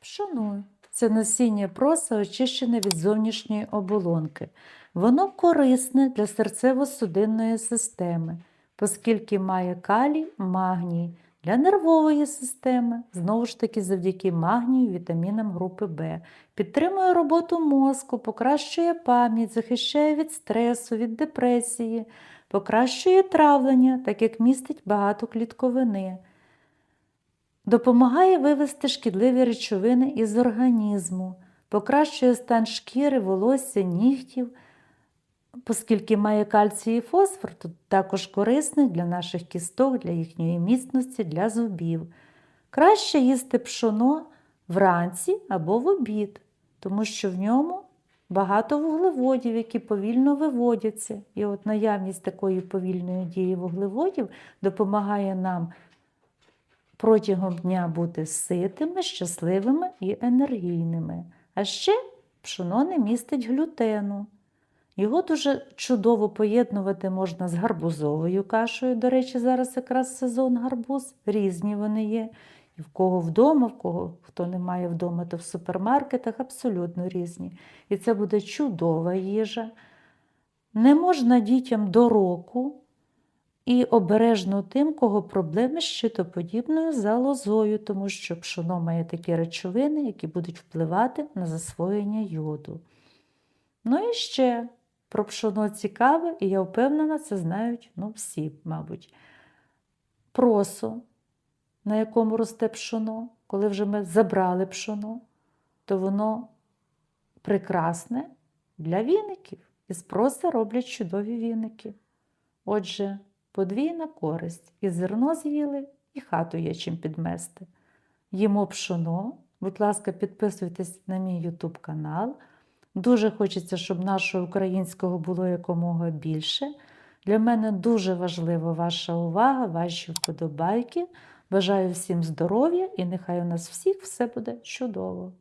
Пшоно це насіння проса, очищене від зовнішньої оболонки. Воно корисне для серцево-судинної системи, оскільки має калій, магній, для нервової системи, знову ж таки завдяки магнію, вітамінам групи В, підтримує роботу мозку, покращує пам'ять, захищає від стресу, від депресії, покращує травлення, так як містить багато клітковини. Допомагає вивести шкідливі речовини із організму, покращує стан шкіри, волосся, нігтів, оскільки має кальцій і фосфор, то також корисний для наших кісток, для їхньої міцності, для зубів. Краще їсти пшоно вранці або в обід, тому що в ньому багато вуглеводів, які повільно виводяться. І от наявність такої повільної дії вуглеводів допомагає нам протягом дня бути ситими, щасливими і енергійними. А ще пшоно не містить глютену. Його дуже чудово поєднувати можна з гарбузовою кашею. До речі, зараз якраз сезон гарбуз, різні вони є. І в кого вдома, в кого хто не має вдома, то в супермаркетах абсолютно різні. І це буде чудова їжа. Не можна дітям до року і обережно тим, кого проблеми з щитоподібною залозою, тому що пшоно має такі речовини, які будуть впливати на засвоєння йоду. Ну і ще про пшоно цікаве, і я впевнена, це знають ну, всі, мабуть. Просо, на якому росте пшоно, коли вже ми забрали пшоно, то воно прекрасне для віників. Із проса роблять чудові віники. Отже, подвійна користь. І зерно з'їли, і хату є чим підмести. Їмо пшоно. Будь ласка, підписуйтесь на мій YouTube канал. Дуже хочеться, щоб нашого українського було якомога більше. Для мене дуже важлива ваша увага, ваші вподобайки. Бажаю всім здоров'я і нехай у нас всіх все буде чудово.